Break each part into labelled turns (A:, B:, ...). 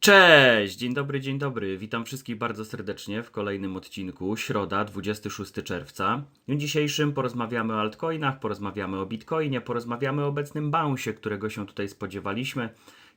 A: Cześć, dzień dobry, dzień dobry. Witam wszystkich bardzo serdecznie w kolejnym odcinku. Środa, 26 czerwca. W dniu dzisiejszym porozmawiamy o altcoinach, porozmawiamy o bitcoinie, porozmawiamy o obecnym bounce, którego się tutaj spodziewaliśmy,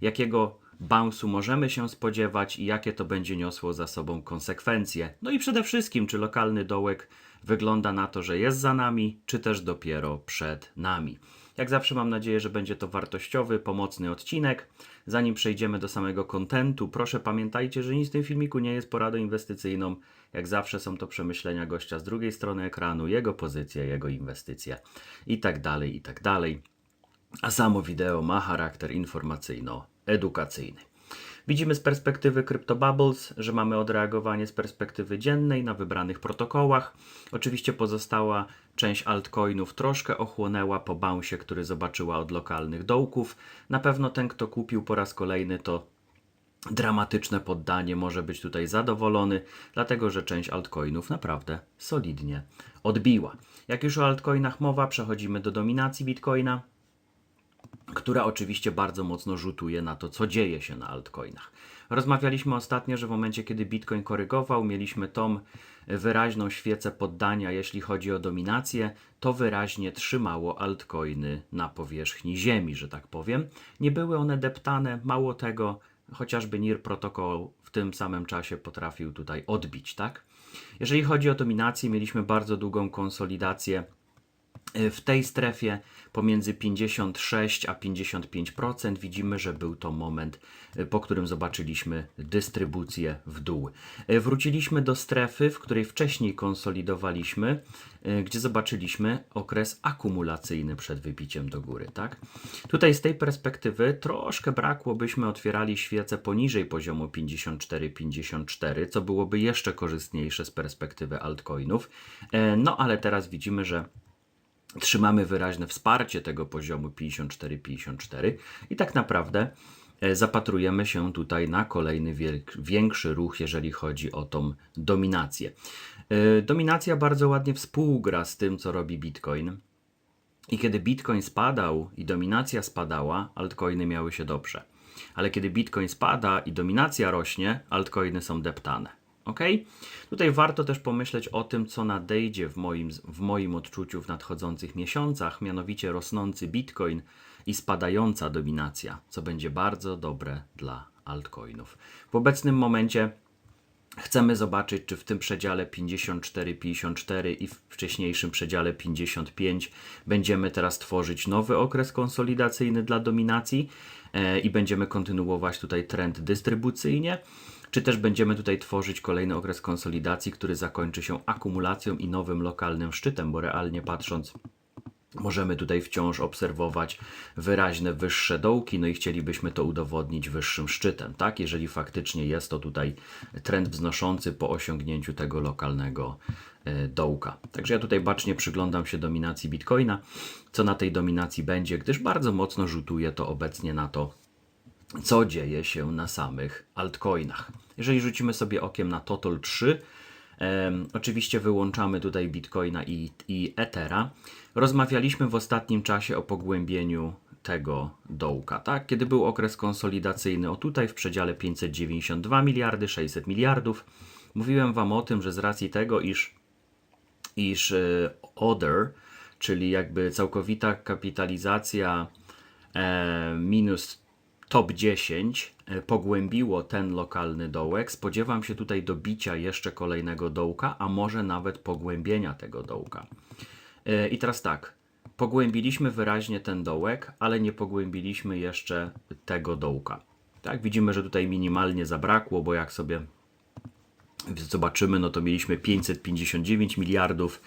A: jakiego bounce'u możemy się spodziewać i jakie to będzie niosło za sobą konsekwencje. No i przede wszystkim, czy lokalny dołek wygląda na to, że jest za nami, czy też dopiero przed nami. Jak zawsze mam nadzieję, że będzie to wartościowy, pomocny odcinek. Zanim przejdziemy do samego kontentu, proszę pamiętajcie, że nic w tym filmiku nie jest poradą inwestycyjną. Jak zawsze są to przemyślenia gościa z drugiej strony ekranu, jego pozycje, jego inwestycje i tak dalej, i tak dalej. A samo wideo ma charakter informacyjno-edukacyjny. Widzimy z perspektywy CryptoBubbles, że mamy odreagowanie z perspektywy dziennej na wybranych protokołach. Oczywiście pozostała część altcoinów troszkę ochłonęła po bounce, który zobaczyła od lokalnych dołków. Na pewno ten, kto kupił po raz kolejny, to dramatyczne poddanie może być tutaj zadowolony, dlatego że część altcoinów naprawdę solidnie odbiła. Jak już o altcoinach mowa, przechodzimy do dominacji Bitcoina która oczywiście bardzo mocno rzutuje na to, co dzieje się na altcoinach. Rozmawialiśmy ostatnio, że w momencie, kiedy Bitcoin korygował, mieliśmy tą wyraźną świecę poddania, jeśli chodzi o dominację, to wyraźnie trzymało altcoiny na powierzchni ziemi, że tak powiem. Nie były one deptane, mało tego, chociażby NIR protokół w tym samym czasie potrafił tutaj odbić, tak? Jeżeli chodzi o dominację, mieliśmy bardzo długą konsolidację w tej strefie pomiędzy 56 a 55% widzimy, że był to moment, y, po którym zobaczyliśmy dystrybucję w dół. Y, Wróciliśmy do strefy, w której wcześniej konsolidowaliśmy, y, gdzie zobaczyliśmy okres akumulacyjny przed wybiciem do góry. Tak? Tutaj z tej perspektywy troszkę brakło, byśmy otwierali świecę poniżej poziomu 54-54, co byłoby jeszcze korzystniejsze z perspektywy altcoinów. No ale teraz widzimy, że trzymamy wyraźne wsparcie tego poziomu 54-54 i tak naprawdę e, zapatrujemy się tutaj na kolejny większy ruch, jeżeli chodzi o tą dominację. E, Dominacja bardzo ładnie współgra z tym, co robi Bitcoin. I kiedy Bitcoin spadał i dominacja spadała, altcoiny miały się dobrze. Ale kiedy Bitcoin spada i dominacja rośnie, altcoiny są deptane. Ok? Tutaj warto też pomyśleć o tym, co nadejdzie w moim, w moim odczuciu w nadchodzących miesiącach, mianowicie rosnący Bitcoin i spadająca dominacja, co będzie bardzo dobre dla altcoinów. W obecnym momencie Chcemy zobaczyć, czy w tym przedziale 54-54 i w wcześniejszym przedziale 55 będziemy teraz tworzyć nowy okres konsolidacyjny dla dominacji e, i będziemy kontynuować tutaj trend dystrybucyjnie, czy też będziemy tutaj tworzyć kolejny okres konsolidacji, który zakończy się akumulacją i nowym lokalnym szczytem, bo realnie patrząc, Możemy tutaj wciąż obserwować wyraźne wyższe dołki, no i chcielibyśmy to udowodnić wyższym szczytem, tak? Jeżeli faktycznie jest to tutaj trend wznoszący po osiągnięciu tego lokalnego e, dołka. Także ja tutaj bacznie przyglądam się dominacji Bitcoina, co na tej dominacji będzie, gdyż bardzo mocno rzutuje to obecnie na to, co dzieje się na samych altcoinach. Jeżeli rzucimy sobie okiem na Total 3, Em, oczywiście wyłączamy tutaj Bitcoina i, i Ethera. Rozmawialiśmy w ostatnim czasie o pogłębieniu tego dołka, tak? Kiedy był okres konsolidacyjny, o tutaj w przedziale 592 miliardy, 600 miliardów. Mówiłem Wam o tym, że z racji tego, iż, iż e, Other, czyli jakby całkowita kapitalizacja e, minus top 10 e, pogłębiło ten lokalny dołek. Spodziewam się tutaj dobicia jeszcze kolejnego dołka, a może nawet pogłębienia tego dołka. E, I teraz tak, pogłębiliśmy wyraźnie ten dołek, ale nie pogłębiliśmy jeszcze tego dołka. Tak, widzimy, że tutaj minimalnie zabrakło, bo jak sobie zobaczymy, no to mieliśmy 559 miliardów,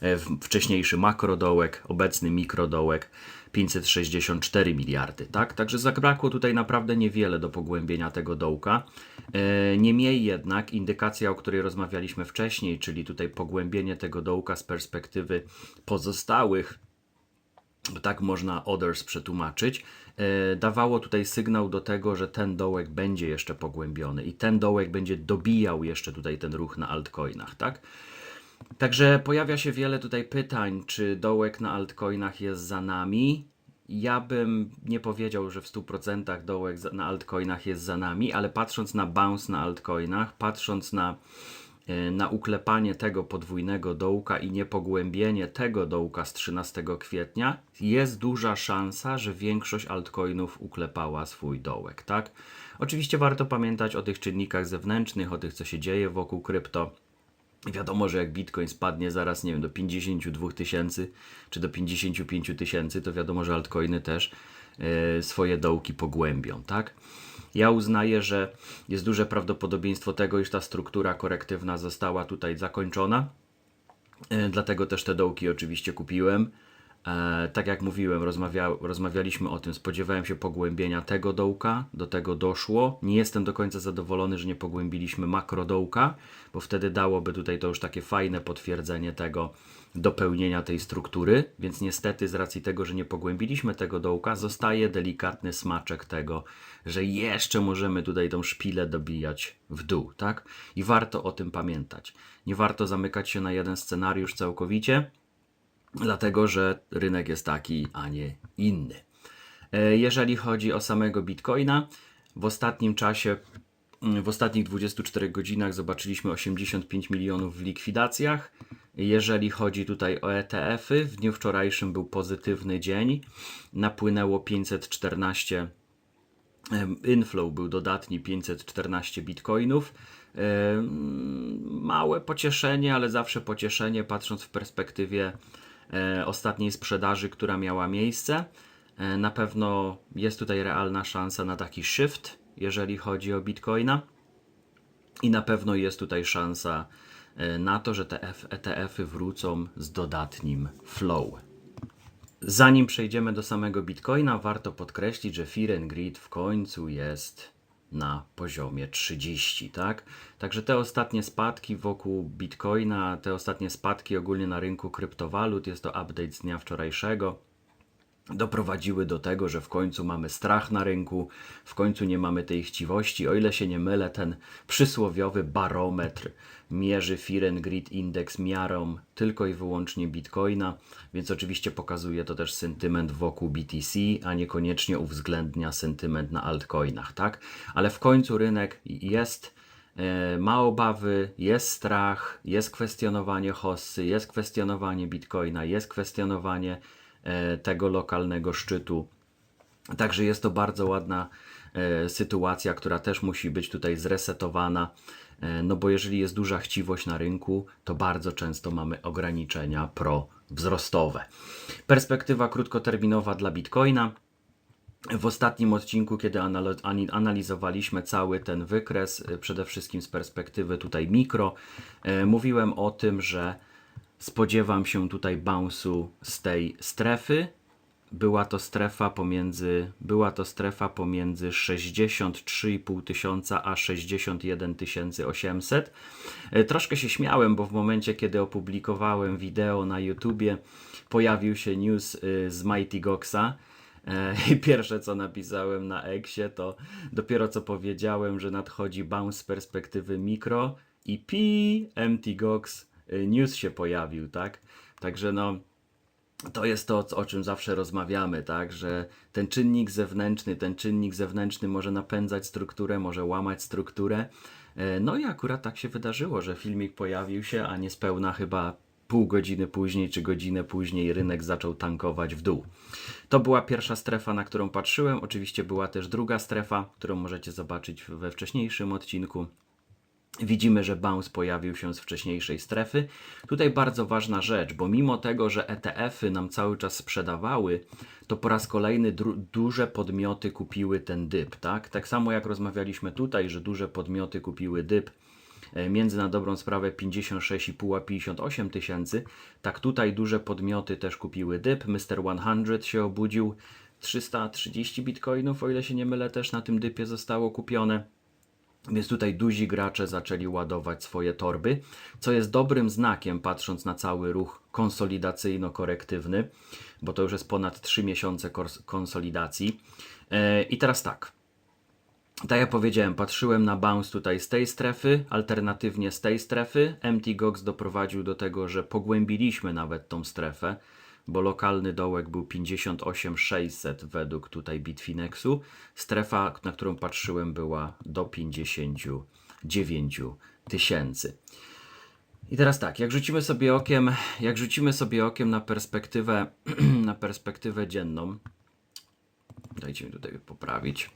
A: e, wcześniejszy makrodołek, obecny mikrodołek 564 miliardy, tak? Także zabrakło tutaj naprawdę niewiele do pogłębienia tego dołka. E, Niemniej jednak indykacja, o której rozmawialiśmy wcześniej, czyli tutaj pogłębienie tego dołka z perspektywy pozostałych tak można others przetłumaczyć, e, dawało tutaj sygnał do tego, że ten dołek będzie jeszcze pogłębiony i ten dołek będzie dobijał jeszcze tutaj ten ruch na altcoinach, tak? Także pojawia się wiele tutaj pytań, czy dołek na altcoinach jest za nami, ja bym nie powiedział, że w 100% dołek na altcoinach jest za nami, ale patrząc na bounce na altcoinach, patrząc na, na uklepanie tego podwójnego dołka i niepogłębienie tego dołka z 13 kwietnia, jest duża szansa, że większość altcoinów uklepała swój dołek, tak? Oczywiście warto pamiętać o tych czynnikach zewnętrznych, o tych, co się dzieje wokół krypto. Wiadomo, że jak Bitcoin spadnie zaraz, nie wiem, do 52 tysięcy czy do 55 tysięcy, to wiadomo, że altcoiny też e, swoje dołki pogłębią, tak? Ja uznaję, że jest duże prawdopodobieństwo tego, iż ta struktura korektywna została tutaj zakończona. E, Dlatego też te dołki oczywiście kupiłem. E, tak jak mówiłem, rozmawia, rozmawialiśmy o tym, spodziewałem się pogłębienia tego dołka, do tego doszło. Nie jestem do końca zadowolony, że nie pogłębiliśmy makrodołka, bo wtedy dałoby tutaj to już takie fajne potwierdzenie tego dopełnienia tej struktury, więc niestety z racji tego, że nie pogłębiliśmy tego dołka, zostaje delikatny smaczek tego, że jeszcze możemy tutaj tą szpilę dobijać w dół, tak? I warto o tym pamiętać. Nie warto zamykać się na jeden scenariusz całkowicie, dlatego że rynek jest taki, a nie inny. E, Jeżeli chodzi o samego Bitcoina, w ostatnim czasie, mm, w ostatnich 24 godzinach zobaczyliśmy 85 milionów w likwidacjach. Jeżeli chodzi tutaj o ETF-y, w dniu wczorajszym był pozytywny dzień. Napłynęło 514 Em, Inflow był dodatni 514 bitcoinów. Małe pocieszenie, ale zawsze pocieszenie, patrząc w perspektywie ostatniej sprzedaży, która miała miejsce. E, Na pewno jest tutaj realna szansa na taki shift, jeżeli chodzi o bitcoina. I na pewno jest tutaj szansa e, na to, że te ETF-y wrócą z dodatnim flow. Zanim przejdziemy do samego Bitcoina, warto podkreślić, że Fear and Greed w końcu jest na poziomie 30, tak? Także te ostatnie spadki wokół Bitcoina, te ostatnie spadki ogólnie na rynku kryptowalut, jest to update z dnia wczorajszego, doprowadziły do tego, że w końcu mamy strach na rynku, w końcu nie mamy tej chciwości. O ile się nie mylę, ten przysłowiowy barometr mierzy Fear Greed Index miarą tylko i wyłącznie Bitcoina, więc oczywiście pokazuje to też sentyment wokół BTC, a niekoniecznie uwzględnia sentyment na altcoinach, tak? Ale w końcu rynek jest e, ma obawy, jest strach, jest kwestionowanie hossy, jest kwestionowanie Bitcoina, jest kwestionowanie tego lokalnego szczytu. Także jest to bardzo ładna e, sytuacja, która też musi być tutaj zresetowana. E, no bo jeżeli jest duża chciwość na rynku, to bardzo często mamy ograniczenia pro-wzrostowe. Perspektywa krótkoterminowa dla Bitcoina. W ostatnim odcinku, kiedy analizowaliśmy cały ten wykres, przede wszystkim z perspektywy tutaj mikro, e, mówiłem o tym, że spodziewam się tutaj bounce'u z tej strefy. Była to strefa pomiędzy, była to strefa pomiędzy 63,5 tysiąca a 61 800. E, Troszkę się śmiałem, bo w momencie, kiedy opublikowałem wideo na YouTubie, pojawił się news y, z Mighty Goxa. E, I pierwsze co napisałem na Exie to dopiero co powiedziałem, że nadchodzi bounce z perspektywy mikro i pi MT Gox y, news się pojawił, tak? Także no to jest to, o czym zawsze rozmawiamy, tak? Że ten czynnik zewnętrzny, ten czynnik zewnętrzny może napędzać strukturę, może łamać strukturę. E, No i akurat tak się wydarzyło, że filmik pojawił się, a niespełna chyba pół godziny później czy godzinę później rynek zaczął tankować w dół. To była pierwsza strefa, na którą patrzyłem. Oczywiście była też druga strefa, którą możecie zobaczyć we wcześniejszym odcinku. Widzimy, że bounce pojawił się z wcześniejszej strefy. Tutaj bardzo ważna rzecz, bo mimo tego, że ETF-y nam cały czas sprzedawały, to po raz kolejny duże podmioty kupiły ten dyp, tak? Tak samo jak rozmawialiśmy tutaj, że duże podmioty kupiły dyp e, między na dobrą sprawę 56,5 a 58 tysięcy, tak tutaj duże podmioty też kupiły dyp. Mr. 100 się obudził, 330 bitcoinów, o ile się nie mylę, też na tym dypie zostało kupione. Więc tutaj duzi gracze zaczęli ładować swoje torby, co jest dobrym znakiem, patrząc na cały ruch konsolidacyjno-korektywny, bo to już jest ponad 3 miesiące konsolidacji. E, I teraz tak. Tak jak powiedziałem, patrzyłem na bounce tutaj z tej strefy, alternatywnie z tej strefy. MT Gox doprowadził do tego, że pogłębiliśmy nawet tą strefę. Bo lokalny dołek był 58600 według tutaj Bitfinexu. Strefa, na którą patrzyłem, była do 59 tysięcy. I teraz tak, jak rzucimy sobie okiem, jak rzucimy sobie okiem na perspektywę, na perspektywę dzienną, dajcie mi tutaj poprawić,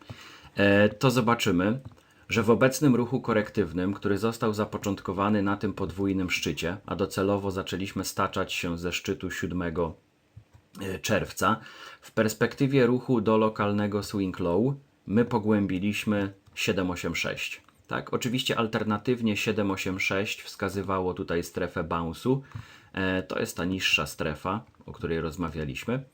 A: e, to zobaczymy, że w obecnym ruchu korektywnym, który został zapoczątkowany na tym podwójnym szczycie, a docelowo zaczęliśmy staczać się ze szczytu 7 e, czerwca, w perspektywie ruchu do lokalnego swing low my pogłębiliśmy 786. Tak, oczywiście alternatywnie 786 wskazywało tutaj strefę bounce'u. E, to jest ta niższa strefa, o której rozmawialiśmy.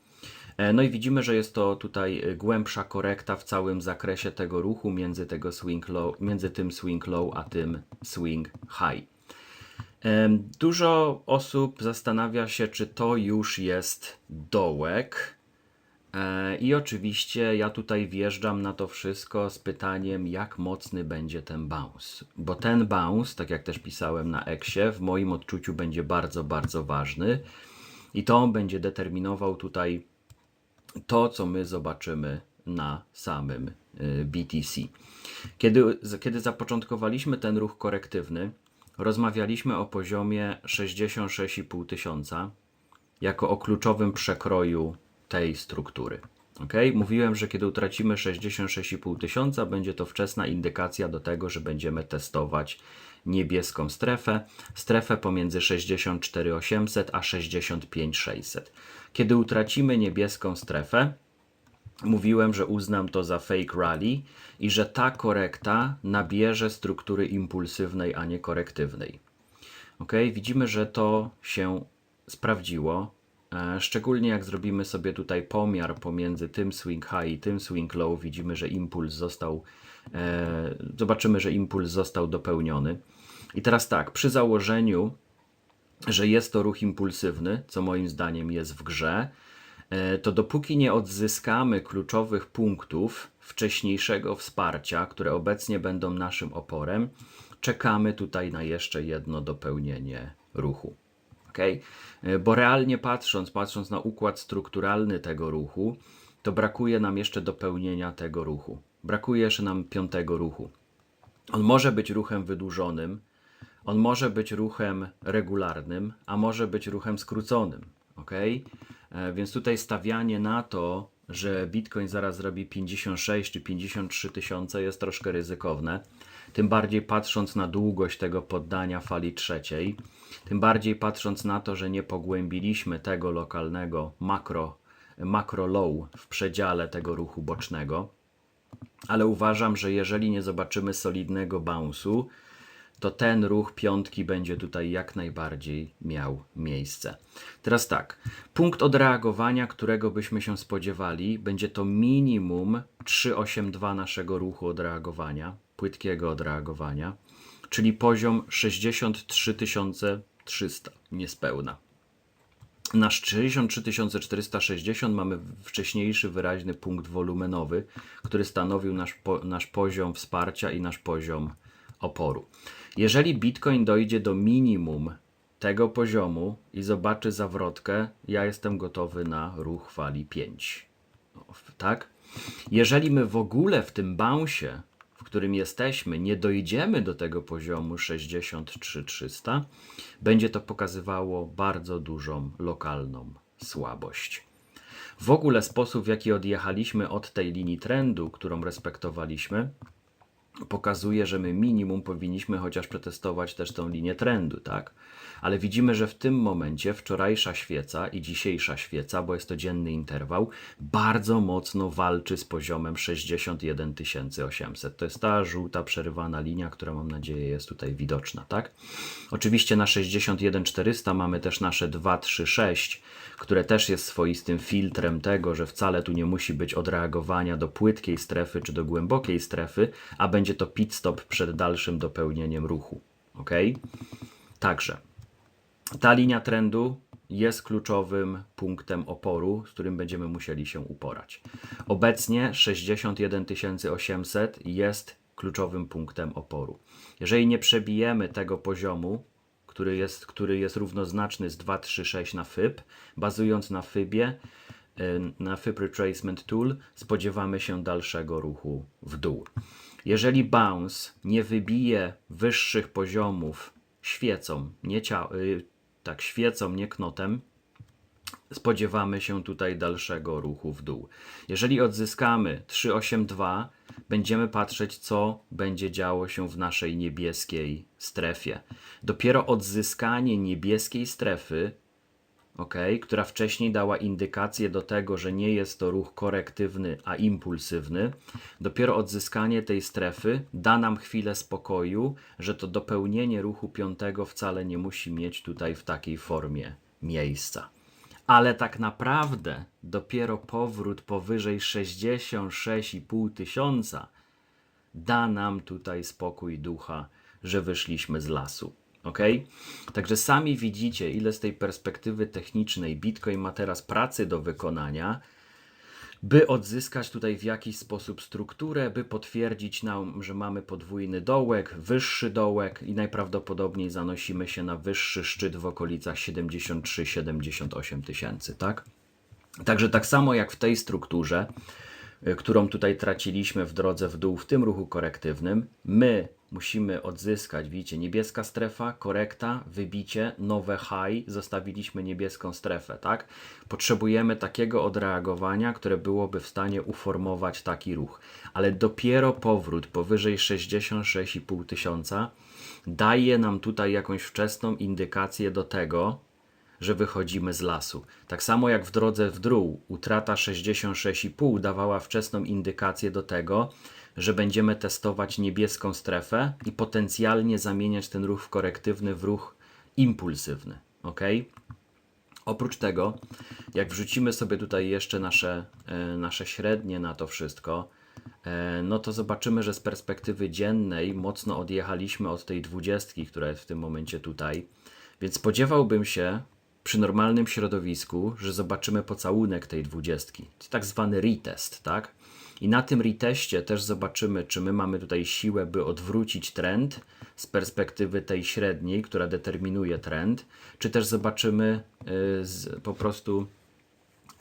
A: E, No i widzimy, że jest to tutaj e, głębsza korekta w całym zakresie tego ruchu między, tego swing low, między tym swing low a tym swing high. Dużo osób zastanawia się, czy to już jest dołek. E, I oczywiście ja tutaj wjeżdżam na to wszystko z pytaniem, jak mocny będzie ten bounce. Bo ten bounce, tak jak też pisałem na Exie, w moim odczuciu będzie bardzo, bardzo ważny. I to on będzie determinował tutaj to, co my zobaczymy na samym y, BTC. Kiedy, kiedy zapoczątkowaliśmy ten ruch korektywny, rozmawialiśmy o poziomie 66,5 tysiąca jako o kluczowym przekroju tej struktury. Ok? Mówiłem, że kiedy utracimy 66,5 tysiąca, będzie to wczesna indykacja do tego, że będziemy testować niebieską strefę, strefę pomiędzy 64,800 a 65,600. Kiedy utracimy niebieską strefę, mówiłem, że uznam to za fake rally i że ta korekta nabierze struktury impulsywnej, a nie korektywnej. Ok, widzimy, że to się sprawdziło. E, Szczególnie jak zrobimy sobie tutaj pomiar pomiędzy tym swing high i tym swing low, widzimy, że impuls został, e, zobaczymy, że impuls został dopełniony. I teraz tak, przy założeniu, że jest to ruch impulsywny, co moim zdaniem jest w grze, e, to dopóki nie odzyskamy kluczowych punktów wcześniejszego wsparcia, które obecnie będą naszym oporem, czekamy tutaj na jeszcze jedno dopełnienie ruchu. Okay? Bo realnie patrząc, patrząc na układ strukturalny tego ruchu, to brakuje nam jeszcze dopełnienia tego ruchu. Brakuje jeszcze nam piątego ruchu. On może być ruchem wydłużonym, on może być ruchem regularnym, a może być ruchem skróconym. ok? E, Więc tutaj stawianie na to, że Bitcoin zaraz zrobi 56 czy 53 tysiące jest troszkę ryzykowne. Tym bardziej patrząc na długość tego poddania fali trzeciej, tym bardziej patrząc na to, że nie pogłębiliśmy tego lokalnego makro, makro low w przedziale tego ruchu bocznego. Ale uważam, że jeżeli nie zobaczymy solidnego bounce'u, to ten ruch piątki będzie tutaj jak najbardziej miał miejsce. Teraz tak, punkt odreagowania, którego byśmy się spodziewali, będzie to minimum 382 naszego ruchu odreagowania, płytkiego odreagowania, czyli poziom 63 300 niespełna. Na 63 460 mamy wcześniejszy wyraźny punkt wolumenowy, który stanowił nasz, po, nasz poziom wsparcia i nasz poziom oporu. Jeżeli Bitcoin dojdzie do minimum tego poziomu i zobaczy zawrotkę, ja jestem gotowy na ruch fali 5. Tak? Jeżeli my w ogóle w tym bounce, którym jesteśmy, nie dojdziemy do tego poziomu 63300, będzie to pokazywało bardzo dużą lokalną słabość. W ogóle sposób, w jaki odjechaliśmy od tej linii trendu, którą respektowaliśmy, pokazuje, że my minimum powinniśmy chociaż przetestować też tą linię trendu, tak? Ale widzimy, że w tym momencie wczorajsza świeca i dzisiejsza świeca, bo jest to dzienny interwał, bardzo mocno walczy z poziomem 61 800. To jest ta żółta przerywana linia, która mam nadzieję jest tutaj widoczna, tak? Oczywiście na 61 400 mamy też nasze 2, 3, 6, które też jest swoistym filtrem tego, że wcale tu nie musi być odreagowania do płytkiej strefy czy do głębokiej strefy, a będzie to pit stop przed dalszym dopełnieniem ruchu. Ok? Także ta linia trendu jest kluczowym punktem oporu, z którym będziemy musieli się uporać. Obecnie 61 800 jest kluczowym punktem oporu. Jeżeli nie przebijemy tego poziomu, który jest, który jest równoznaczny z 236 na FIB, bazując na FIBie, y, na FIB Retracement Tool, spodziewamy się dalszego ruchu w dół. Jeżeli bounce nie wybije wyższych poziomów świecą, nie cia- y, tak, świecą, nie knotem, spodziewamy się tutaj dalszego ruchu w dół. Jeżeli odzyskamy 382, będziemy patrzeć, co będzie działo się w naszej niebieskiej strefie. Dopiero odzyskanie niebieskiej strefy, ok, która wcześniej dała indykację do tego, że nie jest to ruch korektywny, a impulsywny, dopiero odzyskanie tej strefy da nam chwilę spokoju, że to dopełnienie ruchu piątego wcale nie musi mieć tutaj w takiej formie miejsca ale tak naprawdę dopiero powrót powyżej 66,5 tysiąca da nam tutaj spokój ducha, że wyszliśmy z lasu. Ok? Także sami widzicie, ile z tej perspektywy technicznej Bitcoin ma teraz pracy do wykonania, by odzyskać tutaj w jakiś sposób strukturę, by potwierdzić nam, że mamy podwójny dołek, wyższy dołek i najprawdopodobniej zanosimy się na wyższy szczyt w okolicach 73-78 tysięcy, tak? Także tak samo jak w tej strukturze, y, którą tutaj traciliśmy w drodze w dół w tym ruchu korektywnym, my musimy odzyskać, widzicie, niebieska strefa, korekta, wybicie, nowe high, zostawiliśmy niebieską strefę, tak? Potrzebujemy takiego odreagowania, które byłoby w stanie uformować taki ruch. Ale dopiero powrót powyżej 66,5 tysiąca daje nam tutaj jakąś wczesną indykację do tego, że wychodzimy z lasu. Tak samo jak w drodze w dół, utrata 66,5 dawała wczesną indykację do tego, że będziemy testować niebieską strefę i potencjalnie zamieniać ten ruch korektywny w ruch impulsywny. Ok? Oprócz tego, jak wrzucimy sobie tutaj jeszcze nasze, e, nasze średnie na to wszystko, e, no to zobaczymy, że z perspektywy dziennej mocno odjechaliśmy od tej dwudziestki, która jest w tym momencie tutaj. Więc spodziewałbym się przy normalnym środowisku, że zobaczymy pocałunek tej dwudziestki. Tak zwany retest, tak? I na tym reteście też zobaczymy, czy my mamy tutaj siłę, by odwrócić trend z perspektywy tej średniej, która determinuje trend, czy też zobaczymy y, po prostu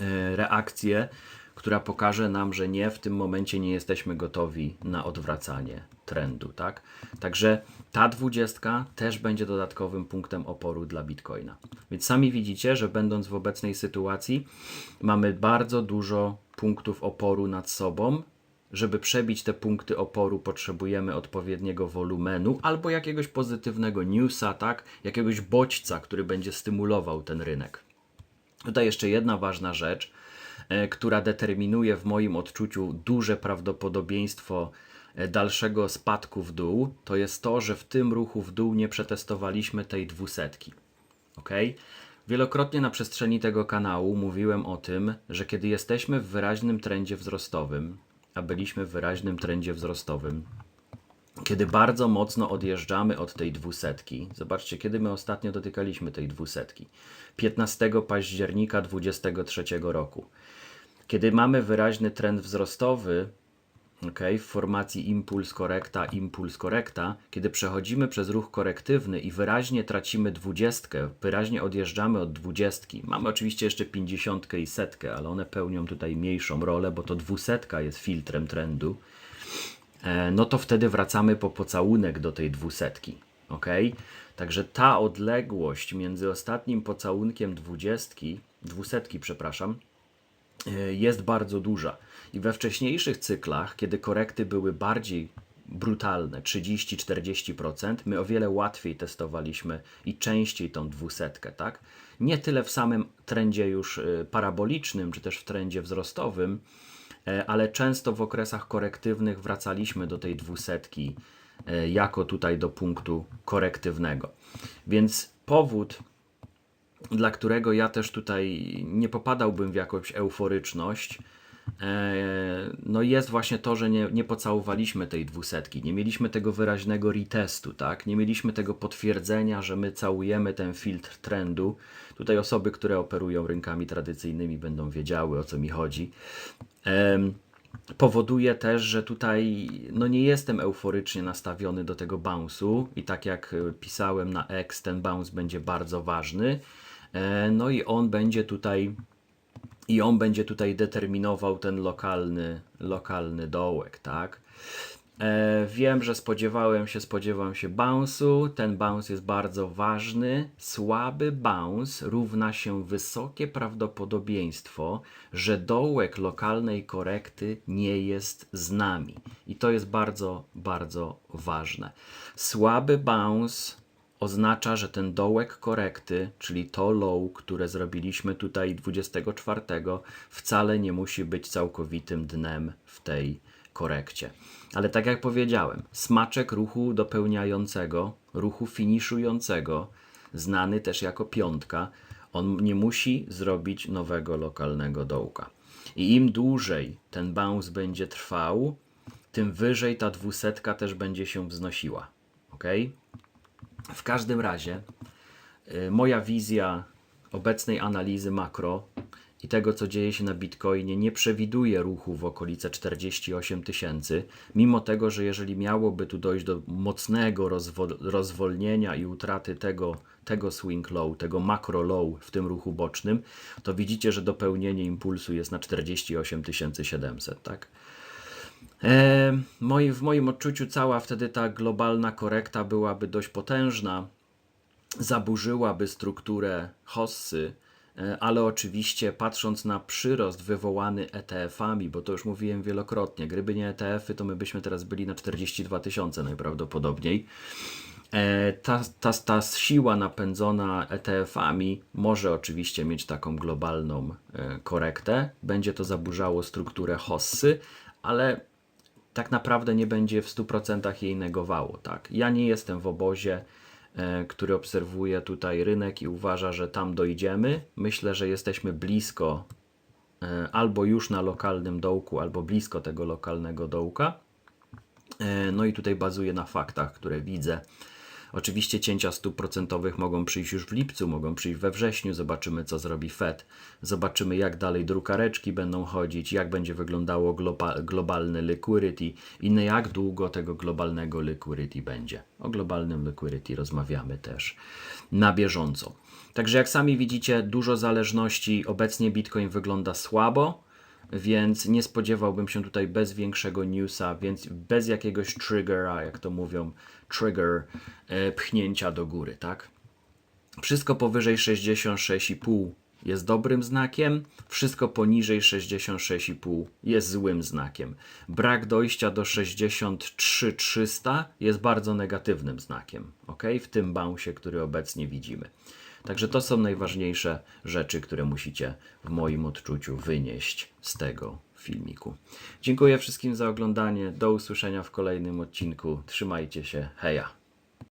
A: y, reakcję, która pokaże nam, że nie, w tym momencie nie jesteśmy gotowi na odwracanie trendu, tak? Także ta dwudziestka też będzie dodatkowym punktem oporu dla Bitcoina. Więc sami widzicie, że będąc w obecnej sytuacji, mamy bardzo dużo punktów oporu nad sobą. Żeby przebić te punkty oporu, potrzebujemy odpowiedniego wolumenu albo jakiegoś pozytywnego newsa, tak? Jakiegoś bodźca, który będzie stymulował ten rynek. Tutaj jeszcze jedna ważna rzecz, e, która determinuje w moim odczuciu duże prawdopodobieństwo e, dalszego spadku w dół, to jest to, że w tym ruchu w dół nie przetestowaliśmy tej dwusetki. Ok? Wielokrotnie na przestrzeni tego kanału mówiłem o tym, że kiedy jesteśmy w wyraźnym trendzie wzrostowym, a byliśmy w wyraźnym trendzie wzrostowym, kiedy bardzo mocno odjeżdżamy od tej dwusetki, zobaczcie, kiedy my ostatnio dotykaliśmy tej dwusetki, 15 października 2023 roku. Kiedy mamy wyraźny trend wzrostowy, okay, w formacji impuls korekta, impuls korekta, kiedy przechodzimy przez ruch korektywny i wyraźnie tracimy dwudziestkę, wyraźnie odjeżdżamy od dwudziestki. Mamy oczywiście jeszcze pięćdziesiątkę i setkę, ale one pełnią tutaj mniejszą rolę, bo to dwusetka jest filtrem trendu. E, no to wtedy wracamy po pocałunek do tej dwusetki. ok? Także ta odległość między ostatnim pocałunkiem dwudziestki, dwusetki, przepraszam, jest bardzo duża. I we wcześniejszych cyklach, kiedy korekty były bardziej brutalne, 30-40%, my o wiele łatwiej testowaliśmy i częściej tą dwusetkę, tak? Nie tyle w samym trendzie już y, parabolicznym, czy też w trendzie wzrostowym, e, ale często w okresach korektywnych wracaliśmy do tej dwusetki jako tutaj do punktu korektywnego. Więc powód, dla którego ja też tutaj nie popadałbym w jakąś euforyczność, e, no jest właśnie to, że nie, nie pocałowaliśmy tej dwusetki, nie mieliśmy tego wyraźnego retestu, tak? Nie mieliśmy tego potwierdzenia, że my całujemy ten filtr trendu. Tutaj osoby, które operują rynkami tradycyjnymi będą wiedziały o co mi chodzi. Powoduje też, że tutaj no nie jestem euforycznie nastawiony do tego bounce'u i tak jak pisałem na X, ten bounce będzie bardzo ważny. E, No i on będzie tutaj i on będzie tutaj determinował ten lokalny, lokalny dołek, tak? E, wiem, że spodziewałem się, spodziewam się bounce'u. Ten bounce jest bardzo ważny. Słaby bounce równa się wysokie prawdopodobieństwo, że dołek lokalnej korekty nie jest z nami. I to jest bardzo, bardzo ważne. Słaby bounce oznacza, że ten dołek korekty, czyli to low, które zrobiliśmy tutaj 24, wcale nie musi być całkowitym dnem w tej korekcie. Ale tak jak powiedziałem, smaczek ruchu dopełniającego, ruchu finiszującego, znany też jako piątka, on nie musi zrobić nowego lokalnego dołka. I im dłużej ten bounce będzie trwał, tym wyżej ta dwusetka też będzie się wznosiła. ok? W każdym razie y, moja wizja obecnej analizy makro i tego, co dzieje się na Bitcoinie, nie przewiduje ruchu w okolice 48 tysięcy, mimo tego, że jeżeli miałoby tu dojść do mocnego rozwo- rozwolnienia i utraty tego, tego swing low, tego makro low w tym ruchu bocznym, to widzicie, że dopełnienie impulsu jest na 48 700, tak? E, moi, w moim odczuciu cała wtedy ta globalna korekta byłaby dość potężna, zaburzyłaby strukturę hossy, e, ale oczywiście patrząc na przyrost wywołany ETF-ami, bo to już mówiłem wielokrotnie, gdyby nie ETF-y, to my byśmy teraz byli na 42 tysiące najprawdopodobniej. E, Ta, ta, ta siła napędzona ETF-ami może oczywiście mieć taką globalną korektę. Będzie to zaburzało strukturę hossy, ale tak naprawdę nie będzie w 100% jej negowało. Tak? Ja nie jestem w obozie, e, który obserwuje tutaj rynek i uważa, że tam dojdziemy. Myślę, że jesteśmy blisko e, albo już na lokalnym dołku, albo blisko tego lokalnego dołka. E, No i tutaj bazuję na faktach, które widzę. Oczywiście cięcia stóp procentowych mogą przyjść już w lipcu, mogą przyjść we wrześniu. Zobaczymy, co zrobi Fed. Zobaczymy, jak dalej drukareczki będą chodzić, jak będzie wyglądało globa- globalny liquidity i na jak długo tego globalnego liquidity będzie. O globalnym liquidity rozmawiamy też na bieżąco. Także jak sami widzicie, dużo zależności. Obecnie Bitcoin wygląda słabo więc nie spodziewałbym się tutaj bez większego newsa, więc bez jakiegoś triggera, jak to mówią, trigger e, pchnięcia do góry, tak? Wszystko powyżej 66,5 jest dobrym znakiem, wszystko poniżej 66,5 jest złym znakiem. Brak dojścia do 63,300 jest bardzo negatywnym znakiem, ok? W tym bounce, który obecnie widzimy. Także to są najważniejsze rzeczy, które musicie w moim odczuciu wynieść z tego filmiku. Dziękuję wszystkim za oglądanie. Do usłyszenia w kolejnym odcinku. Trzymajcie się. Heja!